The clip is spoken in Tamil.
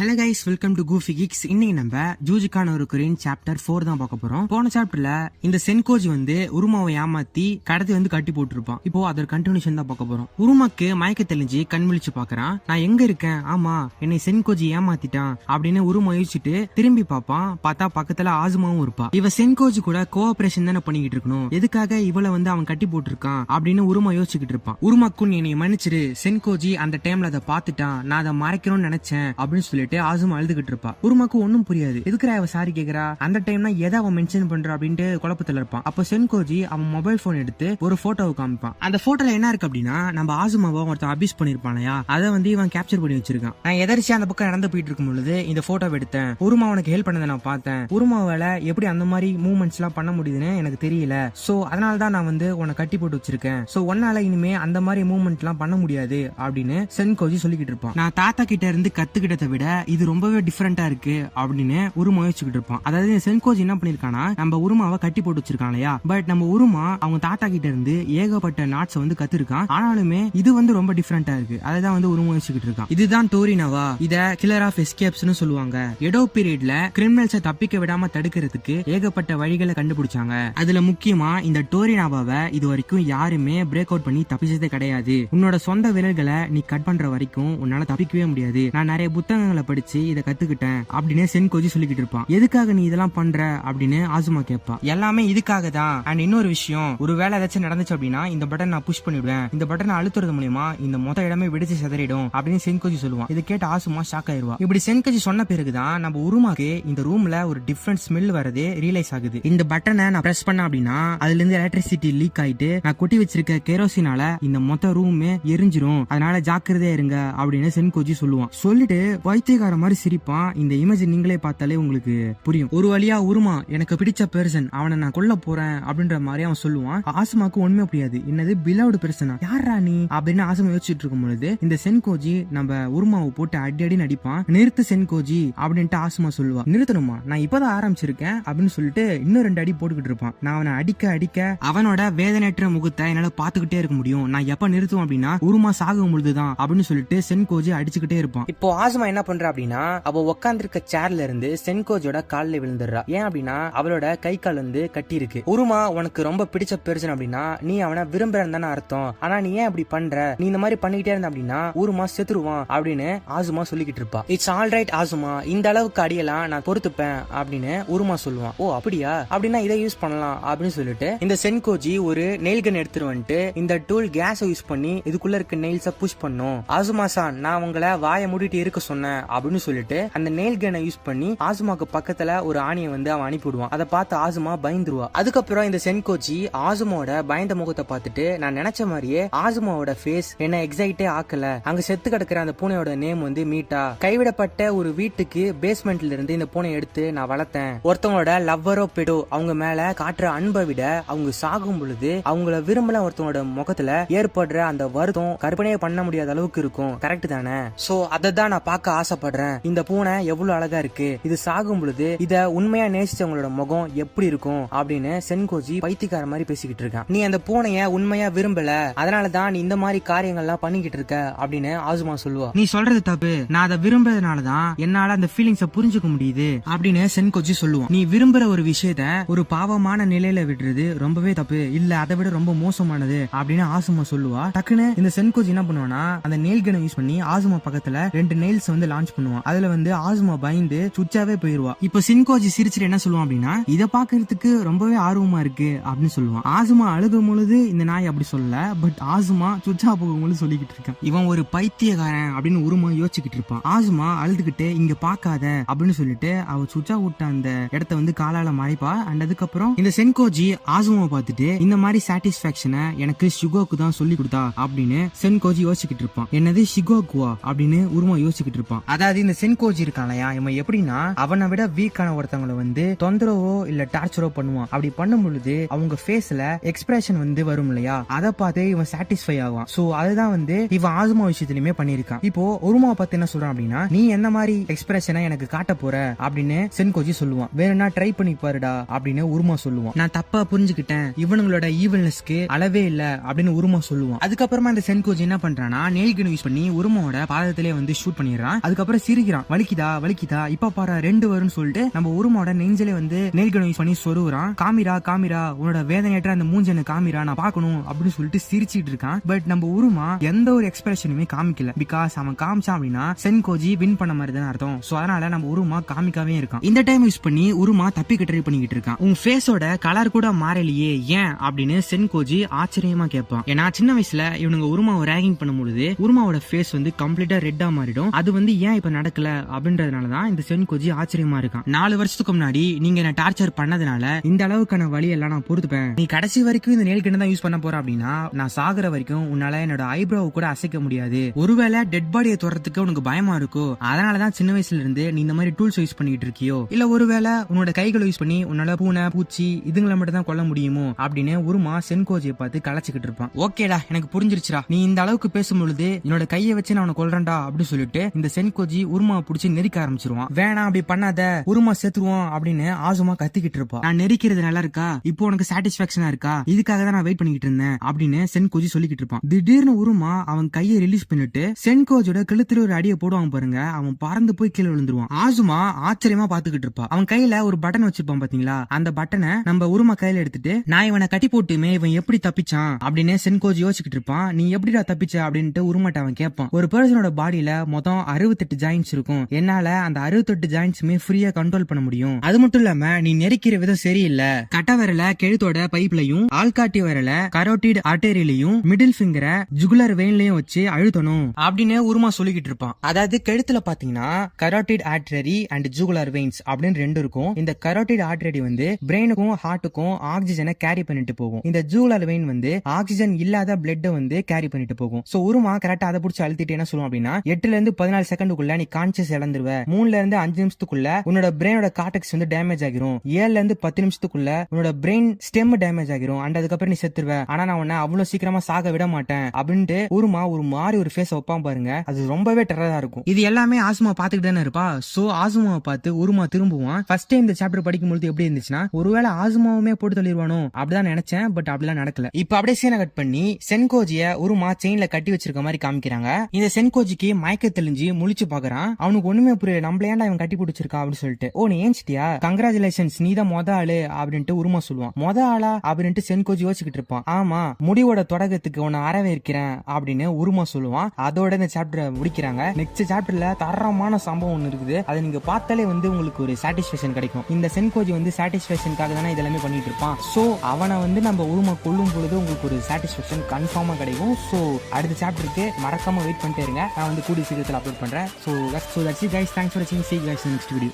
Hello guys welcome to Goofy Kicks இன்னைக்கு நம்ம ஜூஜிக்கான ஒரு கொரியன் சாப்டர் ஃபோர் தான் பார்க்க போறோம். போன சாப்டர்ல இந்த சென்கோஜி வந்து உருமாவை ஏமாத்தி கடத்தி வந்து கட்டி போட்டிருப்பான். இப்போ அதோட கண்டினியூஷன் தான் பார்க்க போறோம். உருமாக்கு மயக்க தெளிஞ்சு கண் விழிச்சு பாக்குறான் நான் எங்க இருக்கேன்? ஆமா என்னை சென்கோஜி ஏமாத்திட்டான் அப்படின்னு உருமா யோசிச்சுட்டு திரும்பி பார்ப்பான். பார்த்தா பக்கத்துல ஆசுமாவும் இருப்பா. இவ சென்கோஜி கூட கோஆபரேஷன் தானே பண்ணிக்கிட்டு இருக்கணும். எதுக்காக இவளை வந்து அவன் கட்டி போட்டிருக்கான் அப்படின்னு உருமா யோசிச்சுக்கிட்டு இருப்பான். உருமாக்குன் என்னை மன்னிச்சிரு. சென்கோஜி அந்த டைம்ல அதை பார்த்துட்டான். நான் அதை மறைக்கணும்னு நினைச்சேன் அப்படின்னு சொல்லிட்டு ஆசுமா அழுதுகிட்டு இருப்பா. உருமாக்கு ஒன்னும் புரியாது. எதுக்குற அவ சாரி கேக்குறா? அந்த டைம்னா எதை அவன் மென்ஷன் பண்றா அப்படின்ட்டு குழப்பத்துல இருப்பான். அப்போ சென்கோஜி அவன் மொபைல் போன் எடுத்து ஒரு போட்டோவை காமிப்பான். அந்த போட்டோல என்ன இருக்கு அப்படின்னா நம்ம ஆசுமாவை ஒருத்தன் அபியூஸ் பண்ணிருப்பான் அதை வந்து இவன் கேப்சர் பண்ணி வச்சிருக்கான். நான் எதரிச்சு அந்த பக்கம் நடந்து போயிட்டு இருக்கும் பொழுது இந்த போட்டோவை எடுத்தேன். உருமா உனக்கு ஹெல்ப் பண்ணதை நான் பார்த்தேன். உருமாவால எப்படி அந்த மாதிரி மூவ்மெண்ட்ஸ் எல்லாம் பண்ண முடியுதுன்னு எனக்கு தெரியல. சோ அதனால தான் நான் வந்து உன்னை கட்டி போட்டு வச்சிருக்கேன். சோ உன்னால இனிமே அந்த மாதிரி மூவ்மெண்ட் எல்லாம் பண்ண முடியாது அப்படின்னு சென்கோஜி சொல்லிக்கிட்டு இருப்பான். நான் தாத்தா கிட்ட இருந்து கத்துக்கிட்டதை விட இது ரொம்பவே டிஃபரெண்டா இருக்கு அப்படின்னு உருமா யோசிச்சுக்கிட்டு இருப்பான். அதாவது சென்கோஜி என்ன பண்ணிருக்கானா நம்ம உருமாவை கட்டி போட்டு வச்சிருக்கான் இல்லையா? பட் நம்ம உருமா அவங்க தாத்தா கிட்ட இருந்து ஏகப்பட்ட நாட்ஸ் வந்து கத்துருக்கான். ஆனாலுமே இது வந்து ரொம்ப டிஃபரெண்டா இருக்கு. அதுதான் வந்து உருமா யோசிச்சுக்கிட்டு இருக்கான். இதுதான் டோரினாவா இத கில்லர் ஆஃப் எஸ்கேப்ஸ்னு சொல்லுவாங்க. எடோ பீரியட்ல கிரிமினல்ஸை தப்பிக்க விடாம தடுக்கிறதுக்கு ஏகப்பட்ட வழிகளை கண்டுபிடிச்சாங்க. அதுல முக்கியமா இந்த டோரினாவாவை இது வரைக்கும் யாருமே பிரேக் அவுட் பண்ணி தப்பிச்சதே கிடையாது. உன்னோட சொந்த விரல்களை நீ கட் பண்ற வரைக்கும் உன்னால தப்பிக்கவே முடியாது. நான் நிறைய புத்தகங்களை படிச்சு இதை கத்துக்கிட்டேன் அப்படின்னு சென்கோஜி சொல்லிக்கிட்டு இருப்பான். எதுக்காக நீ இதெல்லாம் பண்ற? அப்படின்னு ஆசுமா கேட்பா. எல்லாமே இதுக்காக தான். அண்ட் இன்னொரு விஷயம் ஒரு வேலை ஏதாச்சும் நடந்துச்சு அப்படின்னா இந்த பட்டன் நான் புஷ் பண்ணிடுவேன். இந்த பட்டனை அழுத்துறது மூலியமா இந்த மொத்த இடமே வெடிச்சு சிதறிடும் அப்படின்னு சென்கோஜி சொல்லுவான். இதை கேட்டு ஆசுமா ஷாக் ஆயிருவா. இப்படி சென்கோஜி சொன்ன பிறகுதான் நம்ம உருமாக்கு இந்த ரூம்ல ஒரு டிஃப்ரெண்ட் ஸ்மெல் வரதே ரியலைஸ் ஆகுது. இந்த பட்டனை நான் பிரஸ் பண்ண அப்படின்னா அதுல இருந்து எலக்ட்ரிசிட்டி லீக் ஆயிட்டு நான் கொட்டி வச்சிருக்க கேரோசினால இந்த மொத்த ரூமே எரிஞ்சிரும். அதனால ஜாக்கிரதையா இருங்க அப்படின்னு சென்கோஜி சொல்லுவான். சொல்லிட்டு பைத்தியக்கார மாதிரி சிரிப்பான். இந்த இமேஜ் நீங்களே பார்த்தாலே உங்களுக்கு புரியும். ஒரு வழியா உருமா எனக்கு பிடிச்ச பெர்சன் அவனை நான் கொல்ல போறேன் அப்படின்ற மாதிரி அவன் சொல்லுவான். ஆசுமாக்கு ஒண்ணுமே புரியாது. என்னது பிலவுடு பெர்சனா யாரா நீ? அப்படின்னு ஆசுமா யோசிச்சுட்டு இருக்கும் பொழுது இந்த சென்கோஜி நம்ம உருமாவை போட்டு அடி அடி நடிப்பான் நிறுத்து சென்கோஜி அப்படின்ட்டு ஆசுமா சொல்லுவா. நிறுத்தணுமா? நான் இப்பதான் ஆரம்பிச்சிருக்கேன் அப்படின்னு சொல்லிட்டு இன்னும் ரெண்டு அடி போட்டுக்கிட்டு இருப்பான். நான் அவனை அடிக்க அடிக்க அவனோட வேதனையற்ற முகத்தை என்னால பாத்துக்கிட்டே இருக்க முடியும். நான் எப்ப நிறுத்துவோம் அப்படின்னா உருமா சாகும் பொழுதுதான் அப்படின்னு சொல்லிட்டு சென்கோஜி அடிச்சுக்கிட்டே இருப்பான். இப்போ ஆசுமா என்ன பண்றா? அப்படின்னா அவ உட்காந்துருக்க சேர்ல இருந்து சென்கோஜோட காலில் விழுந்துடுறா. ஏன் அப்படின்னா அவளோட கை கால் வந்து கட்டி இருக்கு உருமா உனக்கு ரொம்ப பிடிச்ச பெருசன் அப்படின்னா நீ அவனை விரும்புறன்னு தானே அர்த்தம். ஆனா நீ ஏன் அப்படி பண்ற? நீ இந்த மாதிரி பண்ணிக்கிட்டே இருந்த அப்படின்னா உருமா செத்துருவான் அப்படின்னு ஆசுமா சொல்லிக்கிட்டு இருப்பா. இட்ஸ் ஆல் ரைட் ஆசுமா. இந்த அளவுக்கு அடியெல்லாம் நான் பொறுத்துப்பேன் அப்படின்னு உருமா சொல்லுவான். ஓ அப்படியா? அப்படின்னா இதை யூஸ் பண்ணலாம் அப்படின்னு சொல்லிட்டு இந்த சென்கோஜி ஒரு நெயில் கன் எடுத்துட்டு வந்துட்டு இந்த டூல் கேஸை யூஸ் பண்ணி இதுக்குள்ள இருக்க நெயில்ஸை புஷ் பண்ணும். ஆசுமா சான் நான் உங்களை வாயை மூடிட்டு இருக்க சொன்னேன். அப்படின்னு சொல்லிட்டு அந்த நெயில் கனை யூஸ் பண்ணி ஆசுமாக்கு பக்கத்துல ஒரு ஆணியை வந்து அவன் அனுப்பிவிடுவான். அதை பார்த்து ஆசுமா பயந்துருவா. அதுக்கப்புறம் இந்த சென்கோச்சி ஆசுமாவோட பயந்த முகத்தை பார்த்துட்டு நான் நினைச்ச மாதிரியே ஆசுமாவோட ஃபேஸ் என்ன எக்ஸைட்டே ஆக்கல. அங்க செத்து கிடக்கிற அந்த பூனையோட நேம் வந்து மீட்டா. கைவிடப்பட்ட ஒரு வீட்டுக்கு பேஸ்மெண்ட்ல இருந்து இந்த பூனை எடுத்து நான் வளர்த்தேன். ஒருத்தவங்களோட லவ்வரோ பெடோ அவங்க மேல காட்டுற அன்பை விட அவங்க சாகும் பொழுது அவங்கள விரும்பல ஒருத்தவங்களோட முகத்துல ஏற்படுற அந்த வருத்தம் கற்பனையே பண்ண முடியாத அளவுக்கு இருக்கும். கரெக்ட் தானே? சோ அதை தான் நான் பார்க்க ஆசைப்படுறேன் இந்த பூனை எவ்வளவு அழகா இருக்கு. இது சாகும் பொழுது இத உண்மையா நேசிச்சவங்களோட முகம் எப்படி இருக்கும் அப்படின்னு சென்கோஜி பைத்தியக்கார மாதிரி பேசிக்கிட்டு இருக்கான். நீ அந்த பூனைய உண்மையா விரும்பல. அதனால தான் நீ இந்த மாதிரி காரியங்கள்லாம் பண்ணிக்கிட்டு இருக்க அப்படின்னு ஆசுமா சொல்லுவா. நீ சொல்றது தப்பு. நான் அதை விரும்புறதுனாலதான் என்னால அந்த ஃபீலிங்ஸ புரிஞ்சுக்க முடியுது அப்படின்னு சென்கோஜி சொல்லுவான் நீ விரும்புற ஒரு விஷயத்த ஒரு பாவமான நிலையில விடுறது ரொம்பவே தப்பு. இல்ல அதை விட ரொம்ப மோசமானது அப்படின்னு ஆசுமா சொல்லுவா. டக்குன்னு இந்த சென்கோஜி என்ன பண்ணுவானா அந்த நெயில் கனை யூஸ் பண்ணி ஆசுமா பக்கத்துல ரெண்டு நெயில்ஸ் வந்து லான்ச் பண்ணுவான். அதுல வந்து ஆசுமா பயந்து சுச்சாவே போயிருவா. இப்ப சின்கோஜி சிரிச்சுட்டு என்ன சொல்லுவான் அப்படின்னா இதை பாக்குறதுக்கு ரொம்பவே ஆர்வமா இருக்கு அப்படின்னு சொல்லுவான். ஆசுமா அழுகும் பொழுது இந்த நாய் அப்படி சொல்லல பட் ஆசுமா சுச்சா போகும்போது சொல்லிக்கிட்டு இருக்கான். இவன் ஒரு பைத்தியக்காரன் அப்படின்னு உருமா யோசிச்சுக்கிட்டு இருப்பான். ஆசுமா அழுதுகிட்டு இங்க பாக்காத அப்படின்னு சொல்லிட்டு அவ சுச்சா விட்ட அந்த இடத்த வந்து காலால மறைப்பா. அண்ட் அதுக்கப்புறம் இந்த சென்கோஜி ஆசுமாவை பார்த்துட்டு இந்த மாதிரி சாட்டிஸ்பாக்சனை எனக்கு ஷிகோக்கு தான் சொல்லி கொடுத்தா அப்படின்னு சென்கோஜி யோசிச்சுக்கிட்டு இருப்பான். என்னது ஷிகோக்குவா? அப்படின்னு உருமா யோசிச்சுக்கிட்டு இருப்பான். அதாவது இந்த சென்கோஜி இருக்கானயா இவன் எப்படின்னா அவனை விட வீக்கான ஒருத்தவங்களை வந்து தொந்தரவோ இல்ல டார்ச்சரோ பண்ணுவான். அப்படி பண்ணும் பொழுது அவங்க ஃபேஸ்ல எக்ஸ்பிரஷன் வந்து வரும் இல்லையா? அதை பார்த்து இவன் சாட்டிஸ்ஃபை ஆவான். சோ அதுதான் வந்து இவன் ஆசுமா விஷயத்திலுமே பண்ணிருக்கான் இப்போ உருமாவை பார்த்து என்ன சொல்றான் அப்படின்னா நீ என்ன மாதிரி எக்ஸ்பிரஷனை எனக்கு காட்ட போற? அப்படின்னு சென்கோஜி சொல்லுவான். வேணும்னா ட்ரை பண்ணி பாருடா அப்படின்னு உருமா சொல்லுவான். நான் தப்பா புரிஞ்சுக்கிட்டேன். இவனுங்களோட ஈவல்னஸ்க்கு அளவே இல்ல அப்படின்னு உருமா சொல்லுவான். அதுக்கப்புறமா இந்த சென்கோஜி என்ன பண்றானா நெயில் கன் யூஸ் பண்ணி உருமாவோட பாதத்திலே வந்து ஷூட் பண்ணிடுறான். அதுக்கப்புறம் அப்புறம் சிரிக்கிறான். வலிக்குதா? வலிக்குதா? இப்ப பாரு ரெண்டு வரும்னு சொல்லிட்டு நம்ம உருமாவோட நெஞ்சிலே வந்து நெல்கணம் யூஸ் பண்ணி சொருவுறான் காமிரா காமிரா உன்னோட வேதனையற்ற அந்த மூஞ்ச என்ன காமிரா நான் பார்க்கணும் அப்படின்னு சொல்லிட்டு சிரிச்சிட்டு இருக்கான். பட் நம்ம உருமா எந்த ஒரு எக்ஸ்பிரஷனுமே காமிக்கல. பிகாஸ் அவன் காமிச்சான் அப்படின்னா சென்கோஜி வின் பண்ண மாதிரி தான் அர்த்தம். சோ அதனால நம்ம உருமா காமிக்காவே இருக்கான். இந்த டைம் யூஸ் பண்ணி உருமா தப்பிக்க ட்ரை பண்ணிக்கிட்டு இருக்கான். உன் ஃபேஸோட கலர் கூட மாறலையே ஏன்? அப்படின்னு சென்கோஜி ஆச்சரியமா கேட்பான். ஏன்னா சின்ன வயசுல இவனுங்க உருமாவை ரேகிங் பண்ணும்பொழுது உருமாவோட ஃபேஸ் வந்து கம்ப்ளீட்டா ரெட்டா மாறிடும். அது வந்து ஏன் ஏன் இப்ப நடக்கல அப்படின்றதுனாலதான் இந்த சென்கோஜி ஆச்சரியமா இருக்கான். நாலு வருஷத்துக்கு முன்னாடி நீங்க என்ன டார்ச்சர் பண்ணதுனால இந்த அளவுக்கான வழி எல்லாம் நான் பொறுத்துப்பேன். நீ கடைசி வரைக்கும் இந்த நேல் தான் யூஸ் பண்ண போற அப்படின்னா நான் சாகுற வரைக்கும் உன்னால என்னோட ஐப்ரோ கூட அசைக்க முடியாது. ஒருவேளை டெட் பாடியை தொடறதுக்கு உனக்கு பயமா இருக்கோ அதனாலதான் சின்ன வயசுல இருந்து நீ இந்த மாதிரி டூல்ஸ் யூஸ் பண்ணிட்டு இருக்கியோ? இல்ல ஒருவேளை உன்னோட கைகளை யூஸ் பண்ணி உன்னால பூனை பூச்சி இதுங்களை மட்டும் தான் கொல்ல முடியுமோ அப்படின்னு உருமா சென்கோஜியை பார்த்து கலைச்சுக்கிட்டு இருப்பான். ஓகேடா எனக்கு புரிஞ்சிருச்சுடா. நீ இந்த அளவுக்கு பேசும்பொழுது என்னோட கையை வச்சு நான் உனக்கு கொல்றேன்டா அப்படின்னு சொல்லிட்டு இந்த சென்கோஜி உருமாவை பிடிச்சி நெரிக்க ஆரம்பிச்சிருவான். வேணாம் அப்படி பண்ணாத. உருமா செத்துருவோம் அப்படின்னு ஆசுமா கத்திக்கிட்டு இருப்பா நான் நெரிக்கிறது நல்லா இருக்கா? இப்போ உனக்கு சாட்டிஸ்பாக்சனா இருக்கா? இதுக்காக தான் நான் வெயிட் பண்ணிக்கிட்டு இருந்தேன் அப்படின்னு சென்கோஜி சொல்லிக்கிட்டு இருப்பான். திடீர்னு உருமா அவன் கையை ரிலீஸ் பண்ணிட்டு சென்கோஜோட கழுத்துல ஒரு அடியை போடுவான் பாருங்க. அவன் பறந்து போய் கீழே விழுந்துருவான். ஆசுமா ஆச்சரியமா பாத்துக்கிட்டு இருப்பான். அவன் கையில ஒரு பட்டன் வச்சிருப்பான் பாத்தீங்களா? அந்த பட்டனை நம்ம உருமா கையில எடுத்துட்டு நான் இவனை கட்டி போட்டுமே இவன் எப்படி தப்பிச்சான்? அப்படின்னு சென்கோஜி யோசிச்சுக்கிட்டு இருப்பான். நீ எப்படிடா தப்பிச்ச? அப்படின்ட்டு உருமாட்ட அவன் கேட்பான். ஒரு பர்சனோட பாடியில மொத்தம் அறுபத்தெட்டு ஜாயின்ஸ் இருக்கும். என்னால அந்த அறுபத்தெட்டு ஜாயின்ஸுமே ஃப்ரீயா கண்ட்ரோல் பண்ண முடியும். அது மட்டும் இல்லாம நீ நெரிக்கிற விதம் சரியில்லை. கட்ட விரல கெழுத்தோட பைப்லயும் ஆள்காட்டி விரல கரோட்டிட் ஆர்டரியிலையும் மிடில் ஃபிங்கரை ஜுகுலர் வெயின்லயும் வச்சு அழுத்தணும். அப்படின்னு உருமா சொல்லிக்கிட்டு இருப்பான். அதாவது கெழுத்துல பாத்தீங்கன்னா carotid artery and jugular veins அப்படின்னு ரெண்டு இருக்கும். இந்த கரோட்டிட் ஆர்டரி வந்து பிரெயினுக்கும் ஹார்ட்டுக்கும் ஆக்சிஜனை கேரி பண்ணிட்டு போகும். இந்த ஜூகுலர் வெயின் வந்து ஆக்சிஜன் இல்லாத பிளட் வந்து கேரி பண்ணிட்டு போகும். சோ உருமா கரெக்டா அதை பிடிச்சி அழுத்திட்டு என்ன சொல்லுவோம் அப்படின்னா எட்டுல இருந்து பதினாலு நிமிஷத்துக்குள்ள நீ கான்சியஸ் இழந்துருவ. மூணுல இருந்து அஞ்சு நிமிஷத்துக்குள்ள உன்னோட பிரெயினோட காட்டக்ஸ் வந்து டேமேஜ் ஆகிரும். ஏழுல இருந்து பத்து நிமிஷத்துக்குள்ள உன்னோட பிரெயின் ஸ்டெம் டேமேஜ் ஆகிரும். அண்ட் அதுக்கப்புறம் நீ செத்துருவ. ஆனா நான் உன்ன அவ்வளவு சீக்கிரமா சாக விட மாட்டேன். அப்படின்ட்டு உருமா ஒரு மாதிரி ஒரு ஃபேஸ் வைப்பான் பாருங்க. அது ரொம்பவே டெரரா இருக்கும். இது எல்லாமே ஆசுமா பாத்துக்கிட்டு தானே இருப்பா? சோ ஆசுமாவை பார்த்து உருமா திரும்புவான். ஃபர்ஸ்ட் டைம் இந்த சாப்டர் படிக்கும்போது எப்படி இருந்துச்சுன்னா ஒருவேளை ஆசுமாவுமே போட்டு தள்ளிடுவானோ? அப்படிதான் நினைச்சேன் பட் அப்படிலாம் நடக்கல. இப்ப அப்படியே சீனை கட் பண்ணி சென்கோஜிய உருமா செயின்ல கட்டி வச்சிருக்க மாதிரி காமிக்கிறாங்க. இந்த சென்கோஜிக்கு மயக்க தெளிஞ்சு முழிச்சு பாக்குறான். அவனுக்கு ஒண்ணுமே புரியல. நம்மள ஏன்டா இவன் கட்டி பிடிச்சிருக்கா அப்படின்னு சொல்லிட்டு. ஓ நீ ஏஞ்சிட்டியா? கங்கராச்சுலேஷன்ஸ் நீ தான் மொத ஆளு அப்படின்ட்டு உருமா சொல்லுவான். மொத ஆளா? அப்படின்ட்டு சென்கோஜி யோசிச்சுக்கிட்டு இருப்பான். ஆமா முடிவோட தொடக்கத்துக்கு உன்னை வரவேற்கிறேன் அப்படின்னு உருமா சொல்லுவான். அதோட இந்த சாப்டரை முடிக்கிறாங்க. நெக்ஸ்ட் சாப்டர்ல தரமான சம்பவம் ஒன்று இருக்குது. அதை நீங்க பார்த்தாலே வந்து உங்களுக்கு ஒரு சாட்டிஸ்பேக்ஷன் கிடைக்கும். இந்த சென்கோஜி வந்து சாட்டிஸ்பேக்ஷனுக்காக தானே இதெல்லாமே பண்ணிட்டு இருப்பான். சோ அவனை வந்து நம்ம உருமா கொல்லும் பொழுது உங்களுக்கு ஒரு சாட்டிஸ்பேக்ஷன் கன்ஃபார்மா கிடைக்கும். சோ அடுத்த சாப்டருக்கு மறக்காம வெயிட் பண்ணிட்டே இருங்க. நான் வந்து கூடிய சீக்கிரத்தில் அப்லோட் பண்றேன் so so that's guys thanks for வாட்சிங் சி கைஸ் நெக்ஸ்ட் வீடியோ